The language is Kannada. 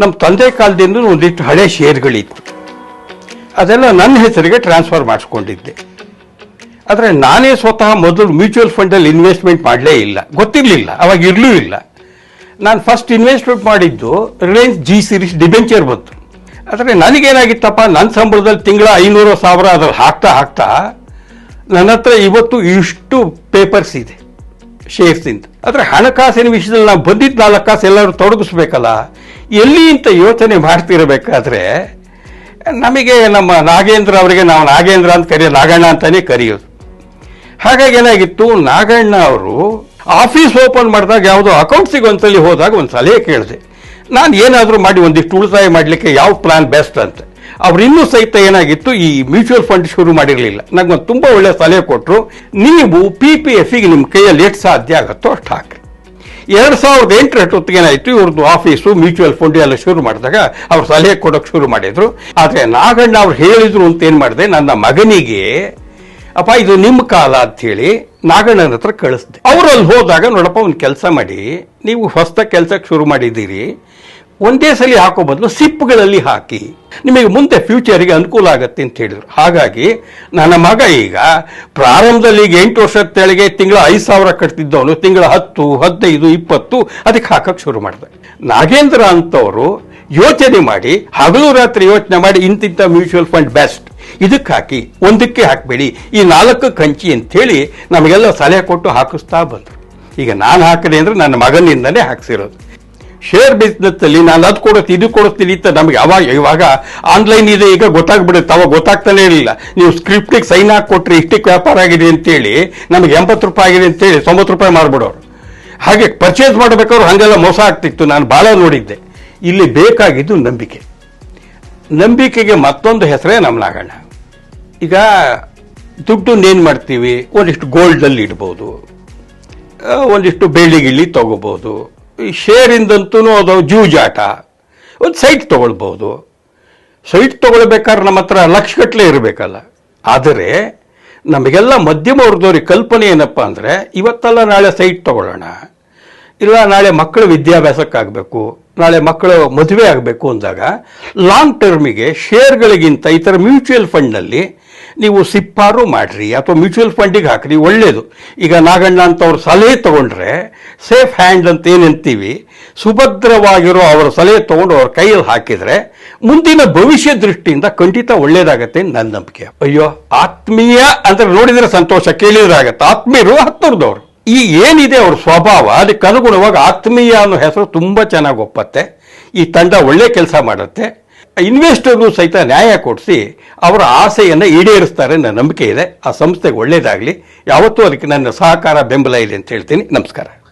ನಮ್ಮ ತಂದೆ ಕಾಲದಿಂದ ಒಂದಿಷ್ಟು ಹಳೆ ಶೇರ್ಗಳಿತ್ತು. ಅದೆಲ್ಲ ನನ್ನ ಹೆಸರಿಗೆ ಟ್ರಾನ್ಸ್ಫರ್ ಮಾಡಿಸ್ಕೊಂಡಿದ್ದೆ. ಆದರೆ ನಾನೇ ಸ್ವತಃ ಮೊದಲು ಮ್ಯೂಚುವಲ್ ಫಂಡಲ್ಲಿ ಇನ್ವೆಸ್ಟ್ಮೆಂಟ್ ಮಾಡಲೇ ಇಲ್ಲ. ಗೊತ್ತಿರಲಿಲ್ಲ, ಅವಾಗ ಇರಲೂ ಇಲ್ಲ. ನಾನು ಫಸ್ಟ್ ಇನ್ವೆಸ್ಟ್ಮೆಂಟ್ ಮಾಡಿದ್ದು ರಿಲಯನ್ಸ್ ಜಿ ಸಿರೀಸ್ ಡಿಬೆಂಚರ್ ಬಂತು. ಆದರೆ ನನಗೇನಾಗಿತ್ತಪ್ಪ ನನ್ನ ಸಂಬಳದಲ್ಲಿ ತಿಂಗಳ ಐನೂರು ಸಾವಿರ ಅದ್ರಲ್ಲಿ ಹಾಕ್ತಾ ಹಾಕ್ತಾ ನನ್ನ ಹತ್ರ ಇವತ್ತು ಇಷ್ಟು ಪೇಪರ್ಸ್ ಇದೆ ಶೇರ್ಸಿಂದ ಆದರೆ ಹಣಕಾಸಿನ ವಿಷಯದಲ್ಲಿ ನಾವು ಬಂದಿದ್ದ ನಾಲ್ಕು ಕಾಸು ಎಲ್ಲರೂ ತೊಡಗಿಸ್ಬೇಕಲ್ಲ ಎಲ್ಲಿ ಅಂತ ಯೋಚನೆ ಮಾಡ್ತಿರಬೇಕಾದ್ರೆ, ನಮಗೆ ನಮ್ಮ ನಾಗೇಂದ್ರ ಅವರಿಗೆ ನಾವು ನಾಗೇಂದ್ರ ಅಂತ ಕರೆಯೋ ನಾಗಣ್ಣ ಅಂತಾನೆ ಕರೆಯೋದು. ಹಾಗಾಗಿ ಏನಾಗಿತ್ತು, ನಾಗಣ್ಣ ಅವರು ಆಫೀಸ್ ಓಪನ್ ಮಾಡಿದಾಗ ಯಾವುದೋ ಅಕೌಂಟ್ಸಿಗೆ ಒಂದ್ಸಲಿ ಹೋದಾಗ ಒಂದು ಸಲಹೆ ಕೇಳಿದೆ. ನಾನು ಏನಾದರೂ ಮಾಡಿ ಒಂದಿಷ್ಟು ಉಳಿತಾಯ ಮಾಡಲಿಕ್ಕೆ ಯಾವ ಪ್ಲಾನ್ ಬೆಸ್ಟ್ ಅಂತ. ಅವರಿನ್ನೂ ಸಹಿತ ಏನಾಗಿತ್ತು, ಈ ಮ್ಯೂಚುವಲ್ ಫಂಡ್ ಶುರು ಮಾಡಿರಲಿಲ್ಲ. ನಂಗೊಂದು ತುಂಬ ಒಳ್ಳೆಯ ಸಲಹೆ ಕೊಟ್ಟರು ನೀವು ಪಿ ಪಿ ಎಫ್ಗೆ ನಿಮ್ಮ ಕೈಯಲ್ಲಿ ಎಷ್ಟು ಸಾಧ್ಯ ಆಗುತ್ತೋ ಅಷ್ಟು ಹಾಕಿ ಎರಡು ಸಾವಿರದ ಎಂಟರ ಹೊತ್ತಿಗೆ ಏನಾಯ್ತು ಇವ್ರದ್ದು ಆಫೀಸು ಮ್ಯೂಚುವಲ್ ಫಂಡ್ ಎಲ್ಲ ಶುರು ಮಾಡಿದಾಗ ಅವ್ರು ಸಲಹೆ ಕೊಡೋಕೆ ಶುರು ಮಾಡಿದ್ರು. ಆದರೆ ನಾಗಣ್ಣ ಅವ್ರು ಹೇಳಿದ್ರು ಅಂತ ಏನು ಮಾಡಿದೆ, ನನ್ನ ಮಗನಿಗೆ, ಅಪ್ಪ, ಇದು ನಿಮ್ಮ ಕಾಲ ಅಂತ ಹೇಳಿ ನಾಗಣ್ಣನ ಹತ್ರ ಕಳಿಸ್ದೆ. ಅವರಲ್ಲಿ ಹೋದಾಗ ನೋಡಪ್ಪ, ಒಂದು ಕೆಲಸ ಮಾಡಿ, ನೀವು ಹೊಸ ಕೆಲಸಕ್ಕೆ ಶುರು ಮಾಡಿದ್ದೀರಿ. ಒಂದೇ ಸಲ ಹಾಕೋ ಬದಲು ಸಿಪ್ಗಳಲ್ಲಿ ಹಾಕಿ. ನಿಮಗೆ ಮುಂದೆ ಫ್ಯೂಚರಿಗೆ ಅನುಕೂಲ ಆಗುತ್ತೆ ಅಂತ ಹೇಳಿದ್ರು. ಹಾಗಾಗಿ ನನ್ನ ಮಗ ಈಗ ಪ್ರಾರಂಭದಲ್ಲಿ ಈಗ ಎಂಟು ವರ್ಷದ ತೆಳಗೆ ತಿಂಗಳ ಐದು ಸಾವಿರ ಕಟ್ತಿದ್ದವನು, ತಿಂಗಳ ಹತ್ತು, ಹದಿನೈದು, ಇಪ್ಪತ್ತು, ಅದಕ್ಕೆ ಹಾಕಕ್ಕೆ ಶುರು ಮಾಡಿದೆ. ನಾಗೇಂದ್ರ ಅಂತವರು ಯೋಚನೆ ಮಾಡಿ, ಹಗಲು ರಾತ್ರಿ ಯೋಚನೆ ಮಾಡಿ ಇಂತಿಂತ ಮ್ಯೂಚುವಲ್ ಫಂಡ್ ಬೆಸ್ಟ್ ಇದಕ್ಕೆ ಹಾಕಿ, ಒಂದಕ್ಕೆ ಹಾಕಬೇಡಿ, ಈ ನಾಲ್ಕು ಕಂಚಿ ಅಂತೇಳಿ ನಮಗೆಲ್ಲ ಸಲಹೆ ಕೊಟ್ಟು ಹಾಕಿಸ್ತಾ ಬಂದರು. ಈಗ ನಾನು ಹಾಕಿದೆ ಅಂದ್ರೆ ನನ್ನ ಮಗನಿಂದಲೇ ಹಾಕ್ಸಿರೋದು. ಶೇರ್ ಬಿಸ್ನೆಸ್ ಅಲ್ಲಿ ನಾನು ಅದು ಕೊಡುತ್ತೆ, ಇದು ಕೊಡುತ್ತೀನಿ ಅಂತ ನಮಗೆ ಅವಾಗ ಇವಾಗ ಆನ್ಲೈನ್ ಇದೆ, ಈಗ ಗೊತ್ತಾಗ್ಬಿಡುತ್ತೆ. ಅವಾಗ ಗೊತ್ತಾಗ್ತಾನೆ ಇರಲಿಲ್ಲ. ನೀವು ಸ್ಕ್ರಿಪ್ಟಿಗೆ ಸೈನ್ ಹಾಕಿ ಕೊಟ್ರೆ ಇಷ್ಟಕ್ಕೆ ವ್ಯಾಪಾರ ಆಗಿದೆ ಅಂತೇಳಿ, ನಮಗೆ ಎಂಬತ್ತು ರೂಪಾಯಿ ಆಗಿದೆ ಅಂತೇಳಿ ತೊಂಬತ್ತು ರೂಪಾಯಿ ಮಾಡ್ಬಿಡೋರು. ಹಾಗೆ ಪರ್ಚೇಸ್ ಮಾಡಬೇಕಾದ್ರೂ ಹಾಗೆಲ್ಲ ಮೋಸ ಆಗ್ತಿತ್ತು. ನಾನು ಭಾಳ ನೋಡಿದ್ದೆ. ಇಲ್ಲಿ ಬೇಕಾಗಿದ್ದು ನಂಬಿಕೆ. ನಂಬಿಕೆಗೆ ಮತ್ತೊಂದು ಹೆಸರೇ ನಮ್ಮ ನಾಗಣ್ಣ ಈಗ ದುಡ್ಡು ಏನು ಮಾಡ್ತೀವಿ? ಒಂದಿಷ್ಟು ಗೋಲ್ಡಲ್ಲಿ ಇಡ್ಬೋದು. ಒಂದಿಷ್ಟು ಬೆಳ್ಳಿ ಗಿಳ್ಳಿ ತಗೋಬಹುದು ಈ ಶೇರಿಂದಂತೂ ಅದು ಜೂಜಾಟ ಒಂದು ಸೈಟ್ ತೊಗೊಳ್ಬೋದು. ಸೈಟ್ ತೊಗೊಳ್ಬೇಕಾದ್ರೆ ನಮ್ಮ ಹತ್ರ ಲಕ್ಷಗಟ್ಟಲೆ ಇರಬೇಕಲ್ಲ. ಆದರೆ, ನಮಗೆಲ್ಲ ಮಧ್ಯಮ ವರ್ಗದವ್ರಿಗೆ ಕಲ್ಪನೆ ಏನಪ್ಪ ಅಂದರೆ, ಇವತ್ತಲ್ಲ ನಾಳೆ ಸೈಟ್ ತೊಗೊಳ್ಳೋಣ. ಇಲ್ಲ ನಾಳೆ ಮಕ್ಕಳ ವಿದ್ಯಾಭ್ಯಾಸಕ್ಕಾಗಬೇಕು. ನಾಳೆ ಮಕ್ಕಳು ಮದುವೆ ಆಗಬೇಕು ಅಂದಾಗ ಲಾಂಗ್ ಟರ್ಮಿಗೆ ಶೇರ್ಗಳಿಗಿಂತ ಈ ಥರ ಮ್ಯೂಚುವಲ್ ಫಂಡ್ನಲ್ಲಿ ನೀವು ಸಿಪ್ಪಾರು ಮಾಡಿರಿ, ಅಥವಾ ಮ್ಯೂಚುವಲ್ ಫಂಡಿಗೆ ಹಾಕ್ರಿ, ಒಳ್ಳೇದು. ಈಗ ನಾಗಣ್ಣ ಅಂತ ಅವ್ರ ಸಲಹೆ ತೊಗೊಂಡ್ರೆ ಸೇಫ್ ಹ್ಯಾಂಡ್ ಅಂತ ಏನಂತೀವಿ, ಸುಭದ್ರವಾಗಿರೋ ಅವರ ಸಲಹೆ ತೊಗೊಂಡು ಅವ್ರ ಕೈಯಲ್ಲಿ ಹಾಕಿದರೆ, ಮುಂದಿನ ಭವಿಷ್ಯ ದೃಷ್ಟಿಯಿಂದ ಖಂಡಿತ ಒಳ್ಳೇದಾಗತ್ತೆ ನನ್ನ ನಂಬಿಕೆ. ಅಯ್ಯೋ, ಆತ್ಮೀಯ ಅಂದರೆ ನೋಡಿದರೆ ಸಂತೋಷ, ಕೇಳಿದ್ರೆ ಆತ್ಮೀಯರು ಹತ್ತಿರದವ್ರು. ಈ ಏನಿದೆ ಅವ್ರ ಸ್ವಭಾವ ಅದಕ್ಕೆ ಅನುಗುಣವಾಗಿ ಆತ್ಮೀಯ ಅನ್ನೋ ಹೆಸರು ತುಂಬ ಚೆನ್ನಾಗಿ ಒಪ್ಪತ್ತೆ. ಈ ತಂಡ ಒಳ್ಳೆ ಕೆಲಸ ಮಾಡುತ್ತೆ. ಇನ್ವೆಸ್ಟರ್ಗೂ ಸಹಿತ ನ್ಯಾಯ ಕೊಡಿಸಿ ಅವರ ಆಸೆಯನ್ನು ಈಡೇರಿಸ್ತಾರೆ ನನ್ನ ನಂಬಿಕೆ ಇದೆ. ಆ ಸಂಸ್ಥೆಗೆ ಒಳ್ಳೇದಾಗಲಿ. ಯಾವತ್ತೂ ಅದಕ್ಕೆ ನನ್ನ ಸಹಕಾರ ಬೆಂಬಲ ಇದೆ ಅಂತ ಹೇಳ್ತೀನಿ. ನಮಸ್ಕಾರ.